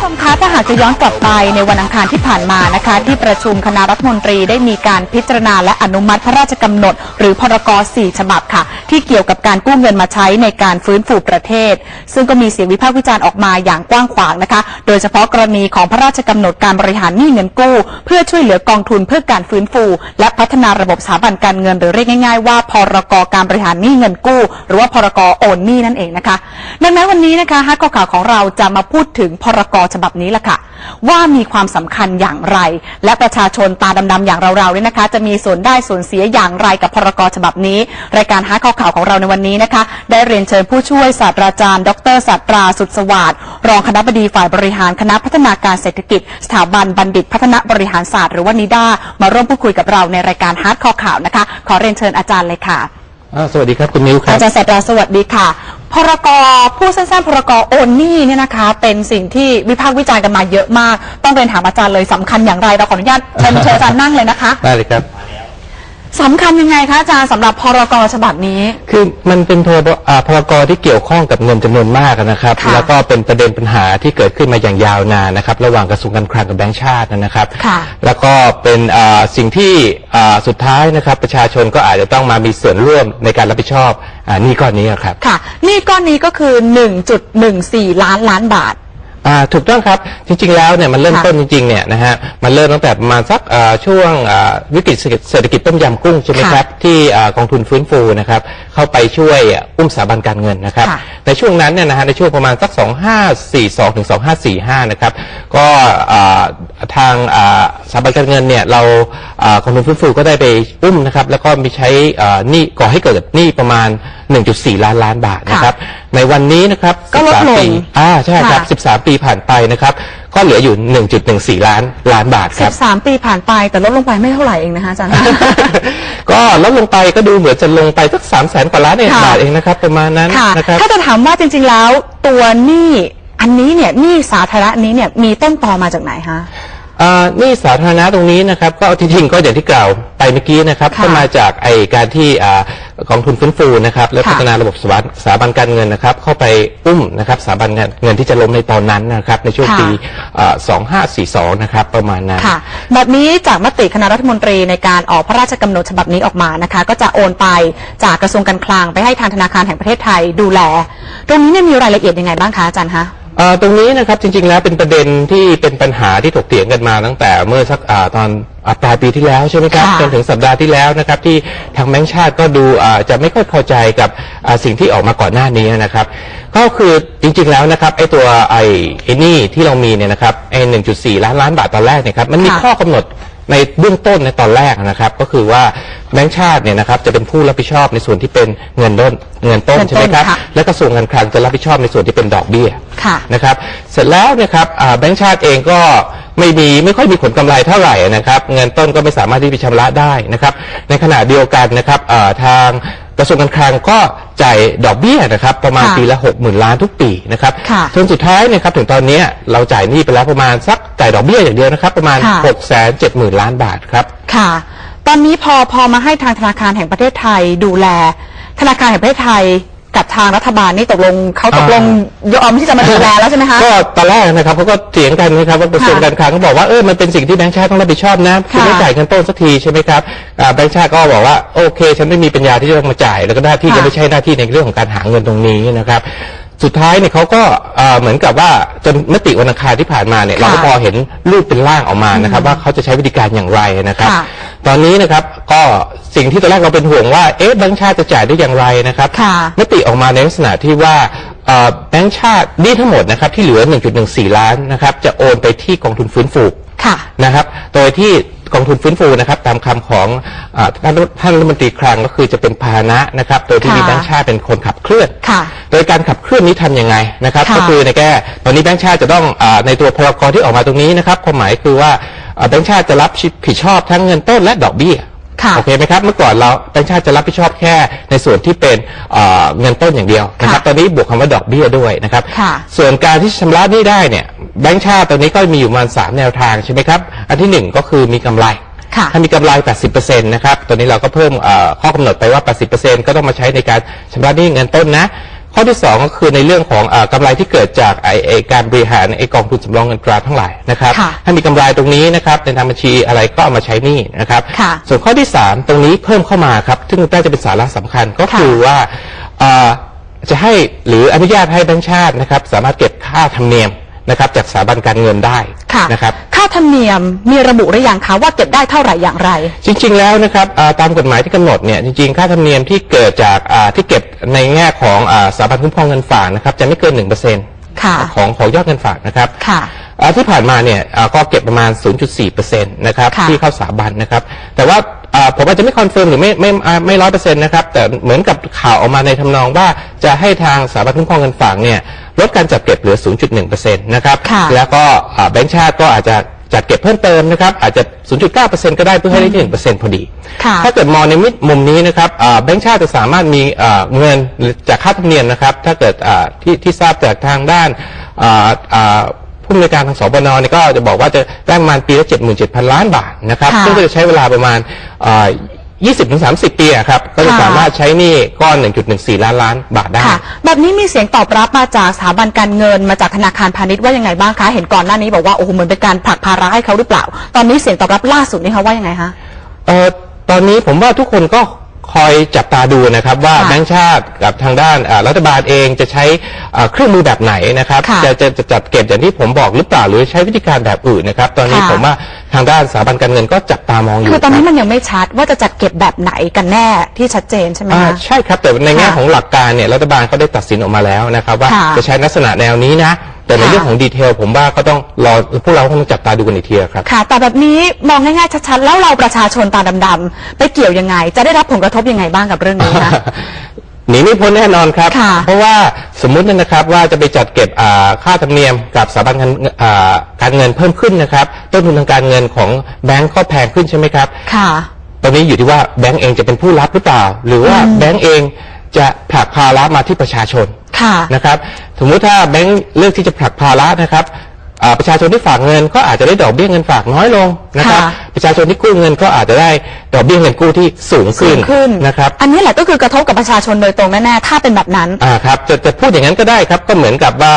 ชมคะถ้าหากจะย้อนกลับไปในวันอังคารที่ผ่านมานะคะ ที่ประชุมคณะรัฐมนตรีได้มีการพิจารณาและอนุมัติพระราชกำหนด หรือพรก 4 ฉบับค่ะ ที่เกี่ยวกับการกู้เงินมาใช้ในการฟื้นฟูประเทศ ซึ่งก็มีเสียงวิพากษ์วิจารณ์ออกมาอย่างกว้างขวางนะคะ โดยเฉพาะกรณีของพระราชกำหนดการบริหารหนี้เงินกู้ เพื่อช่วยเหลือกองทุนเพื่อการฟื้นฟู และพัฒนาระบบสถาบันการเงิน หรือเรียกง่าย ๆ ว่าพรกการบริหารหนี้เงินกู้ หรือว่าพรกโอนหนี้นั่นเองนะคะ ดังนั้นวันนี้นะคะฮัทข้อข่าวของเราจะมาพูดถึงพรกฉบับนี้แหละค่ะ ว่ามีความสำคัญอย่างไร และประชาชนตาดำๆอย่างเราๆเนี่ยนะคะ จะมีส่วนได้ส่วนเสียอย่างไรกับพรกฉบับนี้ รายการฮัทข้อข่าวของเราในวันนี้นะคะ ได้เรียนเชิญผู้ช่วยศาสตราจารย์ ดรศาสตราสุดสวัสดิ์รองคณะบดีฝ่ายบริหารคณะพัฒนาการเศรษฐกิจ สถาบันบัณฑิตพัฒนาบริหารศาสตร์หรือว่านิด้ามาร่วมพูดคุยกับเราในรายการฮัทข้อข่าวนะคะ ขอเรียนเชิญอาจารย์เลยค่ะ สวัสดีครับคุณมิวครับอาจารย์ศาสตราสวัสดีค่ะ พรกผู้สั้นๆพรกโอนหนี้เนี่ยนะคะ เป็นสิ่งที่วิพากษ์วิจารณ์กันมาเยอะมาก ต้องเรียนถามอาจารย์เลยสำคัญอย่างไรเราขออนุญาตเชิญเชิญอาจารย์นั่งเลยนะคะได้เลยครับ สำคัญยังไงคะอาจารย์สำหรับพรกฉบับนี้ คือมันเป็นพรบอ่าพรกที่เกี่ยวข้องกับเงินจำนวนมากนะครับ ค่ะแล้วก็เป็นประเด็นปัญหาที่เกิดขึ้นมาอย่างยาวนานนะครับ ระหว่างกระทรวงการคลังกับแบงก์ชาตินะครับ ค่ะแล้วก็เป็นอ่าสิ่งที่อ่าสุดท้ายนะครับ ประชาชนก็อาจจะต้องมามีส่วนร่วมในการรับผิดชอบอ่าหนี่ก้อนนี้ครับ ค่ะหนี่ก้อนนี้ก็คือ 1.14 ล้านล้านบาท อ่าถูกต้องครับจริงๆแล้วเนี่ยมันเริ่มค่ะต้นจริงๆเนี่ยนะฮะมันเริ่มตั้งแต่ประมาณสักอ่าช่วงอ่าวิกฤตเศรษฐกิจต้มยำกุ้งใช่ไหมค่ะครับที่อ่ากองทุนฟื้นฟูนะครับเข้าไปช่วยอุ้มสถาบันการเงินนะครับค่ะในช่วงนั้นเนี่ยนะฮะในช่วงประมาณสัก 2542ถึง2545นะครับก็อ่าทางอ่าสถาบันการเงินเนี่ยเราอ่ากองทุนฟื้นฟูก็ได้ไปอุ้มนะครับแล้วก็มีใช้อ่าหนี้ก่อให้เกิดหนี้ประมาณ 1.4 ล้านล้านบาทนะครับ ในวันนี้นะครับก็ลดลง13ปีอ่าใช่ครับ ค่ะ 13 ปีผ่านไปนะครับ ก็เหลืออยู่ 1.14 ล้านล้านบาทครับ 13 ปีผ่านไปแต่ลดลงไปไม่เท่าไหร่เองนะคะอาจารย์ ก็ลดลงไปก็ดูเหมือนจะลงไปสัก3 0 0แสนกว่าล้านเองค่ะ บาทเองนะครับ ประมาณนั้นค่ะ นะครับ ถ้าจะถามว่าจริงๆแล้วตัวหนี้อันนี้เนี่ยหนี้สาธารณะนี้เนี่ยมีต้นตอมาจากไหนคะ อ่านี่สาธารณะตรงนี้นะครับก็จริงๆก็อย่างที่กล่าวไปเมื่อกี้นะครับค่ะก็มาจากไอการที่อ่า กองทุนฟื้นฟูนะครับและค่ะพัฒนาระบบสถาบันสถาบันการเงินนะครับ เข้าไปอุ้มนะครับสถาบันเงินที่จะล้มในตอนนั้นนะครับ ในช่วงค่ะปีอ่า2542 นะครับ ประมาณนั้นค่ะ แบบนี้จากมติคณะรัฐมนตรีในการออกพระราชกำหนดฉบับนี้ออกมานะคะ ก็จะโอนไปจากกระทรวงการคลังไปให้ทางธนาคารแห่งประเทศไทยดูแล ตรงนี้เนี่ยมีรายละเอียดยังไงบ้างคะอาจารย์คะเอ่อ ตรงนี้นะครับจริง ๆ แล้วเป็นประเด็นที่เป็นปัญหาที่ถกเถียงกันมาตั้งแต่เมื่อสักอาตอนอ่าปลายปีที่แล้วใช่ไหมครับค่ะจนถึงสัปดาห์ที่แล้วนะครับที่ทางแบงก์ชาติก็ดูอ่าจะไม่ค่อยพอใจกับอ่าสิ่งที่ออกมาก่อนหน้านี้นะครับ ก็คือจริง ๆ แล้วนะครับไอ้ตัวไอ้ไอ้หนี่ที่เรามีเนี่ยนะครับไอ้หนึ่งจุดสี่ล้านล้านบาทตอนแรกเนี่ยครับมันมีค่ะข้อกำหนดในเบื้องต้นในตอนแรกนะครับ ก็คือว่า แบงก์ชาติเนี่ยนะครับจะเป็นผู้รับผิดชอบในส่วนที่เป็นเงินต้นเงินต้นเงินต้นใช่ไหมครับค่ะและกระทรวงการคลังจะรับผิดชอบในส่วนที่เป็นดอกเบี้ยค่ะ นะครับเสร็จแล้วนะครับอ่าแบงก์ชาติเองก็ไม่มีไม่ค่อยมีผลกำไรเท่าไหร่นะครับเงินต้นก็ไม่สามารถที่จะชำระได้นะครับในขณะเดียวกันนะครับอ่าทางกระทรวงการคลังก็จ่ายดอกเบี้ยนะครับประมาณค่ะปีละ 6 0,000 ล้านทุกปีนะครับค่ะ จนสุดท้ายเนะครับถึงตอนนี้เราจ่ายหนี้ไปแล้วประมาณสักจ่ายดอกเบี้ยอย่างเดียวนะครับประมาณ ค่ะ 6 7 0 0 0 0 ล้านบาทครับ ค่ะต อนนี้พอพอมาให้ทางธนาคารแห่งประเทศไทยดูแล ธนาคารแห่งประเทศไทยกับทางรัฐบาลนี่ตกลงเขาตกลงยอมที่จะมาดูแลแล้วใช่ไหมคะ ก็ตอนแรกนะครับเขาก็เถียงกันนะครับว่ากระทรวงการคลังก็บอกว่าเออมันเป็นสิ่งที่แบงค์ชาติต้องรับผิดชอบนะคุณไม่จ่ายเงินต้นสักทีใช่ไหมครับอ่าแบงค์ชาติก็บอกว่าโอเค ฉันไม่มีปัญญาที่จะต้องมาจ่าย แล้วก็หน้าที่ค่ะจะไม่ใช่หน้าที่ในเรื่องของการหาเงินตรงนี้นะครับสุดท้ายเนี่ยเขาก็อ่าเหมือนกับว่าจนมติวันอังคารที่ผ่านมาเนี่ยค่ะเราก็พอเห็นรูปเป็นร่างออกมานะครับ ว่าเขาจะใช้วิธีการอย่างไรนะครับค่ะต อนนี้นะครับก็สิ่งที่ตอนแรกเราเป็นห่วงว่าเอ๊ะแบงค์ชาติจะจ่ายได้อย่างไรนะครับค่ะมติออกมาในลักษณะที่ว่าเอ่อแบงก์ชาติหนี่ทั้งหมดนะครับที่เหลือ 1.14 ล้านนะครับจะโอนไปที่กองทุนฟื้นฟูค่ะนะครับ โดยที่กองทุนฟื้นฟูนะครับตามคำของอาท่านท่านรัฐมนตรีคลังก็คือจะเป็นพาหนะนะครับโดยที่ค่ะมีแบงก์ชาติเป็นคนขับเคลื่อนค่ะโดยการขับเคลื่อนนี้ทำยังไงนะครับค่ะก็คือในแก้ตอนนี้แบงก์ชาติจะต้องอาในตัวพรกที่ออกมาตรงนี้นะครับความหมายคือว่าอ่า แบงก์ชาติจะรับผิดชอบทั้งเงินต้นและดอกเบี้ยค่ะโอเคไหมครับเมื่อก่อนเราแบงก์ชาติจะรับผิดชอบแค่ในส่วนที่เป็นเอ่อเงินต้นอย่างเดียวนะครับค่ะตอนนี้บวกคำว่าดอกเบี้ยด้วยนะครับค่ะส่วนการที่ชำระหนี้ได้เนี่ยแบงก์ชาติตอนนี้ก็มีอยู่ประมาณสามแนวทางใช่ไหมครับอันที่หนึ่งก็คือมีกำไรค่ะถ้ามีกำไร 80%นะครับตอนนี้เราก็เพิ่มเอ่อข้อกำหนดไปว่า 80%ก็ต้องมาใช้ในการชำระหนี้เงินต้นนะ ข้อที่สองก็คือในเรื่องของอากำไรที่เกิดจากไอไอการบริหารไอกองทุนสำรองเงินตราทั้งหลายนะครับค่ะถ้ามีกำไรตรงนี้นะครับในทางบัญชีอะไรก็เอามาใช้หนี่นะครับค่ะส่วนข้อที่ 3 ตรงนี้เพิ่มเข้ามาครับ ซึ่งน่าจะเป็นสาระสำคัญก็คือว่าอ่าจะให้หรืออนุญาตให้แบงก์ชาตินะครับ สามารถเก็บค่าธรรมเนียม นะครับจากสถาบันการเงินได้ค่ะนะครับ ค่าธรรมเนียมมีระบุหรือยังคะว่าเก็บได้เท่าไหร่อย่างไร จริง ๆ แล้วนะครับอ่าตามกฎหมายที่กำหนดเนี่ยจริงๆ ค่าธรรมเนียมที่เกิดจากอ่าที่เก็บในแง่ของอ่าสถาบันคุ้มครองเงินฝากนะครับจะไม่เกิน1%ค่ะ ของของยอดเงินฝากนะครับ ค่ะ อ่าที่ผ่านมาเนี่ยอ่าก็เก็บประมาณ 0.4%นะครับค่ะที่เข้าสถาบันนะครับ แต่ว่าอ่า ผมอาจจะไม่คอนเฟิร์มหรือไม่ไม่อ่าไม่ร้อยเปอร์เซ็นต์นะครับ แต่เหมือนกับข่าวออกมาในทำนองว่าจะให้ทางสถาบันคุ้มครองเงินฝากเนี่ยลดการจัดเก็บเหลือ 0.1%นะครับค่ะแล้วก็อ่าแบงก์ชาติก็อาจจะจัดเก็บเพิ่มเติมนะครับอาจจะ 0.9%ก็ได้เพื่อให้ได้ที่1%พอดีค่ะถ้าเกิดมองในมิมุมนี้นะครับอ่าแบงก์ชาติจะสามารถมีอ่าเงินจากค่าธรรมเนียมนะครับ ถ้าเกิดอ่าที่ที่ทราบจากทางด้านอ่าอ่า ผู้อำนวยการทางสบนเนี่ยก็จะบอกว่าจะได้ประมาณปีละ 77,000 ล้านบาทนะครับค่ะซึ่งก็จะใช้เวลาประมาณอ่า20-30 ปีอะครับก็จะค่ะ สามารถใช้หนี้ก้อน 1.14 ล้านล้านบาทได้ ค่ะ แบบนี้มีเสียงตอบรับมาจากสถาบันการเงินมาจากธนาคารพาณิชย์ว่ายังไงบ้างคะ เห็นก่อนหน้านี้บอกว่าโอ้โหเหมือนเป็นการผลักภาระให้เขาหรือเปล่า ตอนนี้เสียงตอบรับล่าสุดนี่เขาว่ายังไงคะ เอ่อตอนนี้ผมว่าทุกคนก็ คอยจับตาดูนะครับว่าค่ะแบงก์ชาติกับทางด้านอ่ารัฐบาลเองจะใช้อ่าเครื่องมือแบบไหนนะครับค่ะจะจะจะจัดเก็บอย่างที่ผมบอกหรือเปล่าหรือใช้วิธีการแบบอื่นนะครับ ตอนนี้ค่ะ ผมว่าทางด้านสถาบันการเงินก็จับตามองอยู่คือตอนนี้รับ มันยังไม่ชัดว่าจะจัดเก็บแบบไหนกันแน่ที่ชัดเจนใช่ไหมอ่าคะ ใช่ครับ แต่ในแง่ค่ะของหลักการเนี่ยรัฐบาลก็ได้ตัดสินออกมาแล้วนะครับ ว่าค่ะจะใช้ลักษณะแนวนี้นะ แต่ในค่ะ เรื่องของดีเทลผมว่าก็ต้องรอพวกเราคงต้องจับตาดูกันอีกทีครับ ค่ะ แต่แบบนี้มองง่ายๆชัดๆ แล้วเราประชาชนตาดำๆไปเกี่ยวยังไง จะได้รับผลกระทบยังไงบ้างกับเรื่องนี้คะ หนีไม่พ้นแน่นอนครับ ค่ะเพราะว่าสมมุตินะครับว่าจะไปจัดเก็บอ่าค่าธรรมเนียมกับสถาบันการอ่าการเงินเพิ่มขึ้นนะครับ ต้นทุนทางการเงินของแบงก์ก็แพงขึ้นใช่ไหมครับ ค่ะตรงนี้อยู่ที่ว่าแบงก์เองจะเป็นผู้รับหรือเปล่า หรือว่าแบงก์เองจะผลักภาระมาที่ประชาชนค่ะ นะครับสมมุติถ้าแบงก์เลือกที่จะผลักภาระนะครับอ่าประชาชนที่ฝากเงินก็อาจจะได้ดอกเบี้ยเงินฝากน้อยลงนะครับค่ะประชาชนที่กู้เงินก็อาจจะได้ ดอกเบี้ยเงินกู้ที่สูงสูขึ้นงขึ้น นะครับ อันนี้แหละก็คือกระทบกับประชาชนโดยตรงแน่ๆ ถ้าเป็นแบบนั้น อ่าครับจะจะพูดอย่างนั้นก็ได้ครับก็เหมือนกับว่า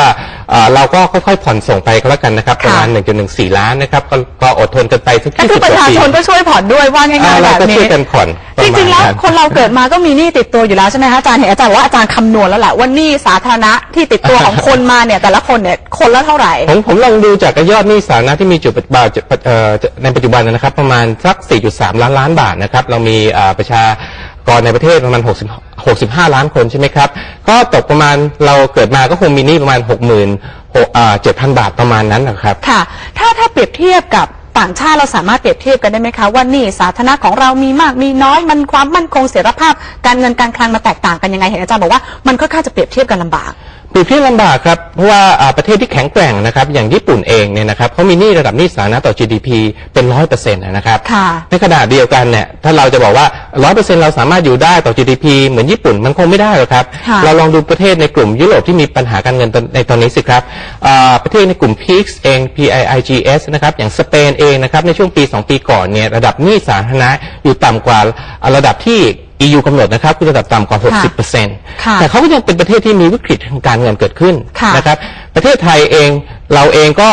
อ่าเราก็ค่อยๆผ่อนส่งไปก็แล้วกันนะครับประมาณ 1.14 ล้านนะครับก็ก็อดทนกันไปสักก็ยี่คืสิอบประกว่าชาปีชนก็ช่วยผ่อนด้วยว่าง่าอ่ายๆแบเราบก็นี้ ช่วยกันผ่อนปจระมาณริงๆ แล้วนั้นคนเราเกิดมาก็มีหนี้ติดตัวอยู่แล้วใช่ไหมคะอาจารย์เห็นอาจารย์บอกว่าอาจารย์คำนวณแล้วแหละว่าหนี้สาธารณะที่ติดตัวของคนมาเนี่ยแต่ละคนเนี่ยคนละเท่าไหร่ ผมผมลองดูจากยอดหนี้สาธารณะที่มีจุดปัจจุบันเอ่อในปัจจุบันนะครับประมาณสัก 4.3 ล้านล้านบาทนะครับ เรามีประชากรในประเทศประมาณ 60 65 ล้านคนใช่ไหมครับ ก็ตกประมาณเราเกิดมาก็คงมีหนี้ประมาณ 60,000 7,000 บาทประมาณนั้นนะครับ ค่ะ ถ้าถ้าเปรียบเทียบกับต่างชาติเราสามารถเปรียบเทียบกันได้ไหมคะว่านี่สาธารณะของเรามีมากมีน้อยมันความมั่นคงเสถียรภาพ การเงินการคลังมาแตกต่างกันยังไงเห็นอาจารย์บอกว่ามันค่อนข้างจะเปรียบเทียบกันลำบาก ปรียบเทียบลำบากครับเพราะว่าอ่าประเทศที่แข็งแกร่งนะครับอย่างญี่ปุ่นเองเนี่ยนะครับเขามีหนี้ระดับหนี้สาธารณะต่อ GDP เป็นร้อยเปอร์เซ็นต์นะครับค่ะในขณะเดียวกันเนี่ยถ้าเราจะบอกว่าร้อยเปอร์เซ็นต์เราสามารถอยู่ได้ต่อ GDP เหมือนญี่ปุ่นมันคงไม่ได้หรอกครับค่ะเราลองดูประเทศในกลุ่มยุโรปที่มีปัญหาการเงินในตอนนี้สิครับอ่าประเทศในกลุ่ม PIGS เอง PIIGS นะครับอย่างสเปนเองนะครับในช่วงปี 2 ปีก่อนเนี่ยระดับหนี้สาธารณะอยู่ต่ำกว่าระดับที่ EU กำหนดนะครับคือระดับต่ำกว่า 60%ค่ะแต่เขาก็ยังเป็นประเทศที่มีวิกฤตทางการเงินเกิดขึ้นค่ะนะครับ ประเทศไทยเองเราเองก็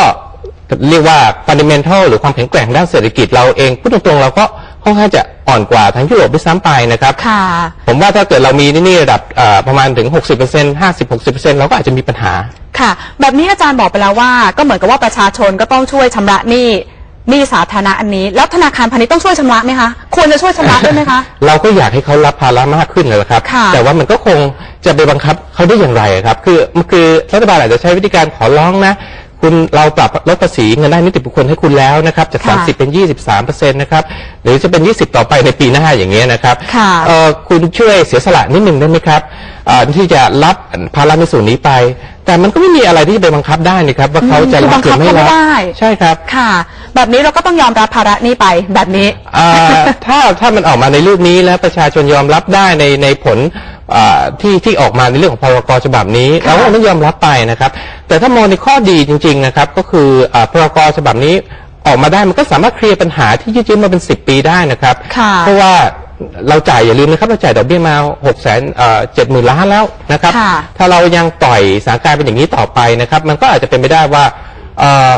เรียกว่า fundamental หรือความแข็งแกร่งด้านเศรษฐกิจเราเองพูดตรงๆ เราก็ค่อนข้างจะอ่อนกว่าทางยุโรปด้วยซ้ำไปนะครับค่ะผมว่าถ้าเกิดเรามีหนี่ระดับเอ่อประมาณถึง 60% 50-60%เราก็อาจจะมีปัญหา ค่ะ แบบนี้อาจารย์บอกไปแล้วว่า ก็เหมือนกับว่าประชาชนก็ต้องช่วยชำระหนี้ หนี้สาธารณะอันนี้ แล้วธนาคารพาณิชย์ต้องช่วยชำระไหมคะควรจะช่วยชำระด้วยไหมคะ เราก็อยากให้เขารับภาระมากขึ้นเลยละครับ ค่ะแต่ว่ามันก็คงจะไปบังคับเขาได้อย่างไรครับ คือคือรัฐบาลอาจจะใช้วิธีการขอร้องนะ คุณเราปรับลดภาษีเงินได้นิติบุคคลให้คุณแล้วนะครับ จาก ค่ะ 30 เป็น 23เปอร์เซ็นต์นะครับ หรือจะเป็น 20 ต่อไปในปีหน้าอย่างเงี้ยนะครับ ค่ะเอ่อคุณช่วยเสียสละนิดหนึ่งได้ไหมครับเอ่อที่จะรับภาระในส่วนนี้ไป แต่มันก็ไม่มีอะไรที่จะไปบังคับได้นี่ครับ ว่าเขาจะคือรับับงหรืคับอไม่เขารัไม่บได้ใช่ครับ ค่ะ แบบนี้เราก็ต้องยอมรับภาระหนี้ไปแบบนี้อ่าถ้าถ้ามันออกมาในรูปนี้แล้วประชาชนยอมรับได้ในในผลอ่าที่ที่ออกมาในเรื่องของพรกฉบับนี้ค่ะเราก็ต้องยอมรับไปนะครับ แต่ถ้ามองในข้อดีจริง ๆนะครับ ก็คืออาพรกฉบับนี้ออกมาได้มันก็สามารถเคลียร์ปัญหาที่ยืดเยื้อมาเป็น 10 ปีได้นะครับค่ะเพราะว่า เราจ่ายอย่าลืมนะครับเราจ่ายดอกเบี้ยมาหกแสนเจ็ดหมื่นล้านแล้วนะครับค่ะถ้าเรายังปล่อยสถานการณ์เป็นอย่างนี้ต่อไปนะครับ มันก็อาจจะเป็นไปได้ว่าเอ่อ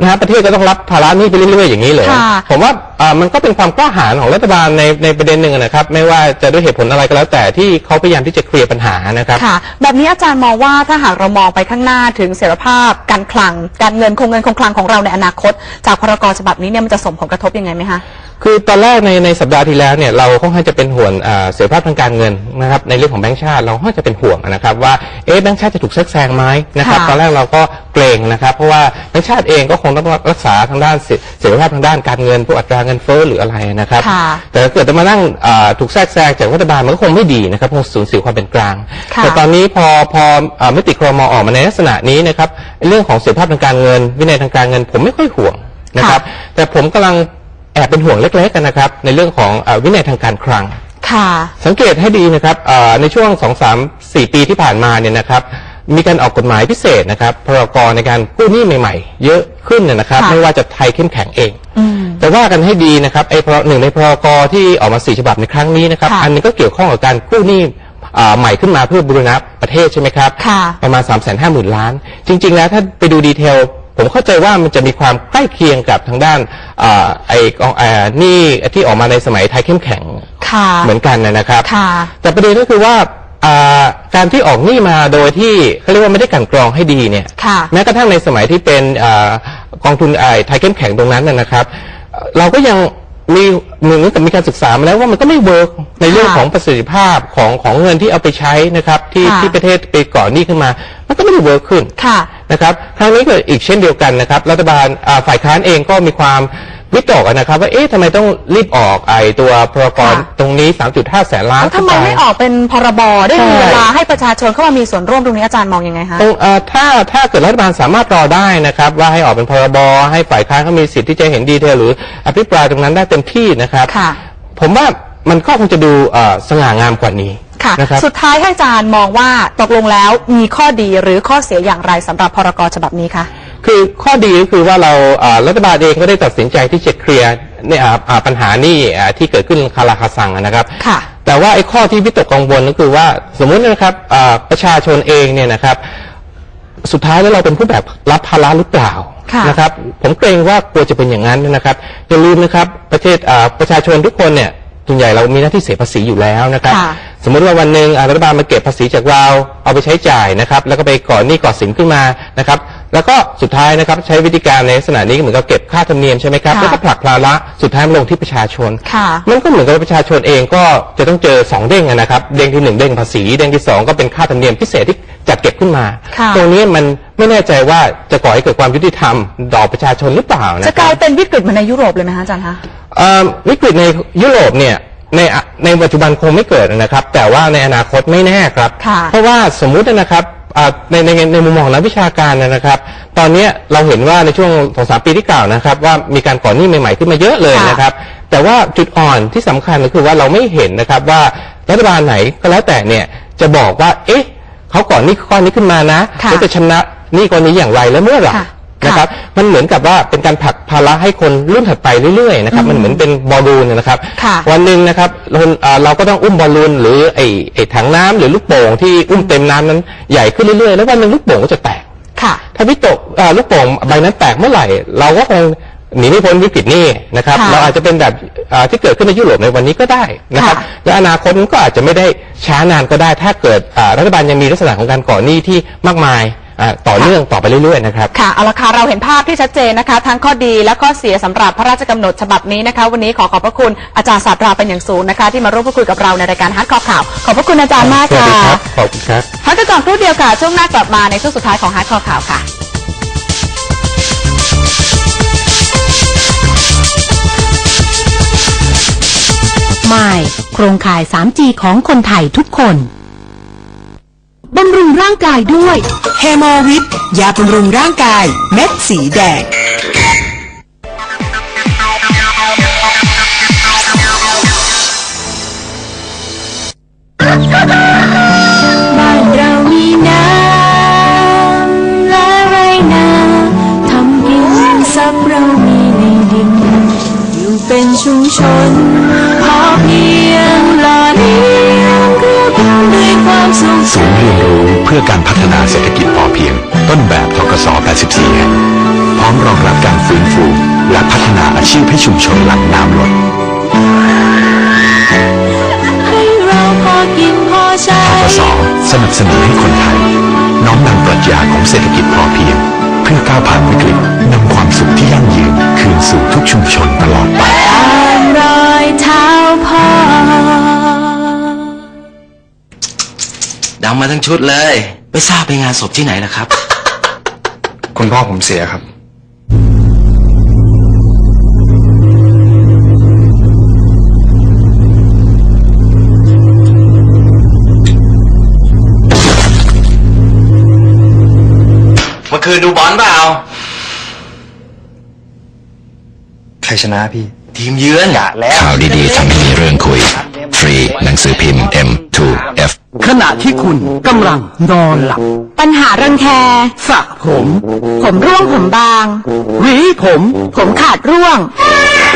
นะฮะประเทศก็ต้องรับภาระหนี้ไปเรื่อยๆอย่างนี้เลย ค่ะผมว่าเอ่อมันก็เป็นความกล้าหาญของรัฐบาลในในประเด็นหนึ่งนะครับ ไม่ว่าจะด้วยเหตุผลอะไรก็แล้วแต่ที่เขาพยายามที่จะเคลียร์ปัญหานะครับ ค่ะ แบบนี้อาจารย์มองว่าถ้าหากเรามองไปข้างหน้าถึงเสรีภาพการคลัง การเงินคงเงินคงคลังของเราในอนาคต จากพรกฉบับนี้เนี่ยมันจะส่งผลกระทบยังไงไหมคะ คือตอนแรกในในสัปดาห์ที่แล้วเนี่ยเราค่อนข้างจะเป็นห่วงอ่าเสรีภาพทางการเงินนะครับในเรื่องของแบงก์ชาติเราค่อนข้างจะเป็นห่วงนะครับว่าเอ๊ะแบงก์ชาติจะถูกแทรกแซงไหมนะครับค่ะ ตอนแรกเราก็เกรงนะครับเพราะว่าแบงก์ชาติเองก็คงต้องรักษาทางด้านเสเสรีภาพทางด้านการเงินพวกอัตราเงินเฟ้อหรืออะไรนะครับค่ะแต่ถ้าเกิดจะมานั่งอ่าถูกแทรกแซงจากรัฐบาลมันก็คงไม่ดีนะครับคงสูญเสียความเป็นกลางค่ะแต่ตอนนี้พอพออ่ามติครมออกมาในลักษณะนี้นะครับเรื่องของเสรีภาพทางการเงิน วินัยทางการเงิน ผมไม่ค่อยห่วงนะครับ แต่ผมกำลังแอบเป็นห่วงเล็กๆกันนะครับ ในเรื่องของอาวินัยทางการคลังค่ะสังเกตให้ดีนะครับอ่าในช่วง 2 3 4 ปีที่ผ่านมาเนี่ยนะครับ มีการออกกฎหมายพิเศษนะครับพรกในการกู้หนี้ใหม่ๆ เยอะขึ้นเนยนะครับ ค่ะ ไม่ว่าจะไทยเข้มแข็งเอง อืม แต่ว่ากันให้ดีนะครับไอ้พรหนึ่งในพรกที่ออกมาสี่ฉบับในครั้งนี้นะครับ ค่ะอันหนึงก็เกี่ยวข้องกับการกู้หนี้อ่าใหม่ขึ้นมาเพื่อบูรณะประเทศใช่ไหมครับ ค่ะ ประมาณ 3 5 0 0 0 0 ล้าน จริง ๆ แล้วถ้าไปดูดีเทล ผมเข้าใจว่ามันจะมีความใกล้เคียงกับทางด้านอ่าไอ้กองอ่าหนี่ที่ออกมาในสมัยไทยเข้มแข็ง ค่ะ เหมือนกันนะครับ ค่ะ แต่ประเด็นก็คือว่าอ่า การที่ออกหนี้มาโดยที่เขาเรียกว่าไม่ได้กลันกรองให้ดีเนี่ย ค่ะแม้กระทั่งในสมัยที่เป็นอากองทุนไอ้ไทยเข้มแข็งตรงนั้นนะนะครับเอ่อเราก็ยังมีเหมือนกับมีการศึกษามาแล้วว่ามันก็ไม่เวิร์กในเรื่องค่ะของประสิทธิภาพของของเงินที่เอาไปใช้นะครับที่ค่ะ ที่ประเทศไปก่อหนี้ขึ้นมา มันก็ไม่ได้เวิร์กขึ้น ค่ะ นะครับครั้งนี้ก็อีกเช่นเดียวกันนะครับ รัฐบาลอ่าฝ่ายค้านเองก็มีความ วิตกอะนะครับ ว่าเอ๊ะทำไมต้องรีบออกไอ้ตัวพรกรค่ะ ตรงนี้ 3.5 แสนล้านแล้วทำไมไม่ออกเป็นพรบได้มีใช่เวลาให้ประชาชนเข้ามามีส่วนร่วมตรงนี้อาจารย์มองยังไงคะตรงเอ่อถ้าถ้าเกิดรัฐบาลสามารถรอได้นะครับว่าให้ออกเป็นพรบให้ฝ่ายค้านเขามีสิทธิ์ที่จะเห็นดีเทลหรืออภิปรายตรงนั้นได้เต็มที่นะครับ ค่ะ ผมว่ามันก็คงจะดูเอ่อสง่างามกว่านี้ค่ะ นะครับสุดท้ายให้อาจารย์มองว่าตกลงแล้วมีข้อดีหรือข้อเสียอย่างไรสำหรับพรกฉบับนี้คะ คือข้อดีก็คือว่าเราอ่ารัฐบาลเองก็ได้ตัดสินใจที่จะเคลียร์เนี่ยอ่าอ่าปัญหานี่อ่าที่เกิดขึ้นคาราคาซังอะนะครับค่ะแต่ว่าไอ้ข้อที่วิตกกังวลก็คือว่าสมมุตินะครับอ่าประชาชนเองเนี่ยนะครับ สุดท้ายแล้วเราเป็นผู้แบบรับภาระหรือเปล่าค่ะนะครับ ผมเกรงว่ากลัวจะเป็นอย่างนั้นนะครับอย่าลืมนะครับประเทศอ่าประชาชนทุกคนเนี่ยส่วนใหญ่เรามีหน้าที่เสียภาษีอยู่แล้วนะครับค่ะสมมติว่าวันหนึ่งอ่ารัฐบาลมาเก็บภาษีจากเราเอาไปใช้จ่ายนะครับ แล้วก็ไปก่อหนี้ก่อสินขึ้นมานะครับ แล้วก็สุดท้ายนะครับใช้วิธีการในลักษณะนี้ก็เหมือนกับเก็บค่าธรรมเนียมใช่ไหมครับค่ะแล้วก็ผลักภาระสุดท้ายมาลงที่ประชาชน ค่ะมันก็เหมือนกับว่าประชาชนเองก็จะต้องเจอสองเด้งอะนะครับเด้งที่หนึ่งเด้งภาษีเด้งที่สองก็เป็นค่าธรรมเนียมพิเศษที่จัดเก็บขึ้นมา ค่ะ ตรงนี้มันไม่แน่ใจว่าจะก่อให้เกิดความยุติธรรมต่อประชาชนหรือเปล่านะจะคกรัลายบเป็นวิกฤตเหมือนในยุโรปเลยไหมคะอาจารย์คะ เอ่อวิกฤตในยุโรปเนี่ยในอะในปัจจุบันคงไม่เกิดนะครับ แต่ว่าในอนาคตไม่แน่ครับ ค่ะเพราะว่าสมมุตินะครับอ่า ในในในมุมมองของนักวิชาการนะครับ ตอนเนี้ยเราเห็นว่าในช่วงสองสามปีที่กล่าวนะครับ ว่ามีการก่อหนี้ใหม่ๆขึ้นมาเยอะเลยค่ะนะครับ แต่ว่าจุดอ่อนที่สำคัญก็คือว่าเราไม่เห็นนะครับว่ารัฐบาลไหนก็แล้วแต่เนี่ยจะบอกว่า เอ๊ะเขาก่อนหนี้ก้อนนี้ขึ้นมานะค่ะแล้วจะชำระหนี้ก้อนนี้อย่างไรและเมื่อไหร่ค่ะ นะครับ มันเหมือนกับว่าเป็นการผลักภาระให้คนรุ่นถัดไปเรื่อยๆนะครับ มันเหมือนเป็นบอลลูนนะครับ ค่ะ วันหนึ่งนะครับเราอ่าเราก็ต้องอุ้มบอลลูนหรือไอ้ไอ้ถังน้ำหรือลูกโป่งที่อุ้มเต็มน้ำนั้นใหญ่ขึ้นเรื่อยๆ แล้ววันหนึ่งลูกโป่งก็จะแตก ค่ะ ถ้าวิตกอ่าลูกโป่งใบนั้นแตกเมื่อไหร่ เราก็คงหนีไม่พ้นวิกฤตนี้นะครับ ค่ะเราอาจจะเป็นแบบอ่าที่เกิดขึ้นในยุโรปในวันนี้ก็ได้นะครับ ค่ะ และอนาคตมันก็อาจจะไม่ได้ช้านานก็ได้ ถ้าเกิดอ่ารัฐบาลยังมีลักษณะของการก่อหนี้ที่มากมาย อ่าต่อเนื่องต่อไปเรื่อยๆนะครับ ค่ะเอาละค่ะเราเห็นภาพที่ชัดเจนนะคะ ทั้งข้อดีและข้อเสียสำหรับพระราชกำหนดฉบับนี้นะคะ วันนี้ขอขอบพระคุณอาจารย์ศาสตราเป็นอย่างสูงนะคะ ที่มาร่วมพูดคุยกับเราในรายการฮัทคอข่าว ขอบพระคุณอาจารย์มากสวัสค่ะดีครับ ขอบคุณครับ พักกันก่อนครู่เดียวค่ะ ช่วงหน้ากลับมาในช่วงสุดท้ายของฮัทคอข่าวค่ะไม่โครงข่าย 3G ของคนไทยทุกคน บำรุงร่างกายด้วยเฮโมวิทยาบำรุงร่างกาย เม็ดสีแดง บ้านเรามีน้ำและไรนาทำกินซับเรามีในดิน อยู่เป็นชุมชน ศูนย์เรียนรู้เพื่อการพัฒนาเศรษฐกิจพอเพียง ต้นแบบทกศ84แห่งพร้อมรองรับการฟื้นฟู และพัฒนาอาชีพให้ชุมชนหลังน้ำลดให้เราพอกินพอใช้ทกสสนับสนุนให้คนไทย น้อมนำปรัชญาของเศรษฐกิจพอเพียง เพื่อก้าวผ่านวิกฤตนำความสุขที่ยั่งยืน คืนสู่ทุกชุมชนตลอดไปตามรอยเท้าำมาทั้งชุดเลย ไม่ทราบไปงานศพที่ไหนล่ะครับ คุณพ่อผมเสียครับ เมื่อคืนดูบอลเปล่า ใครชนะพี่ ทีมเยือนกะแล้ว ข่าวดีๆทำให้มีเรื่องคุย ฟรีหนังสือพิมพ์ M2F ขณะที่คุณกำลังนอนหลับปัญหารังแค สระผม ผมร่วงผมบาง หวีผม ผมขาดร่วง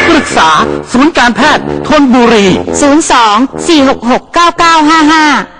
ปรึกษาศูนย์การแพทย์ทนบุรี 02 466 9955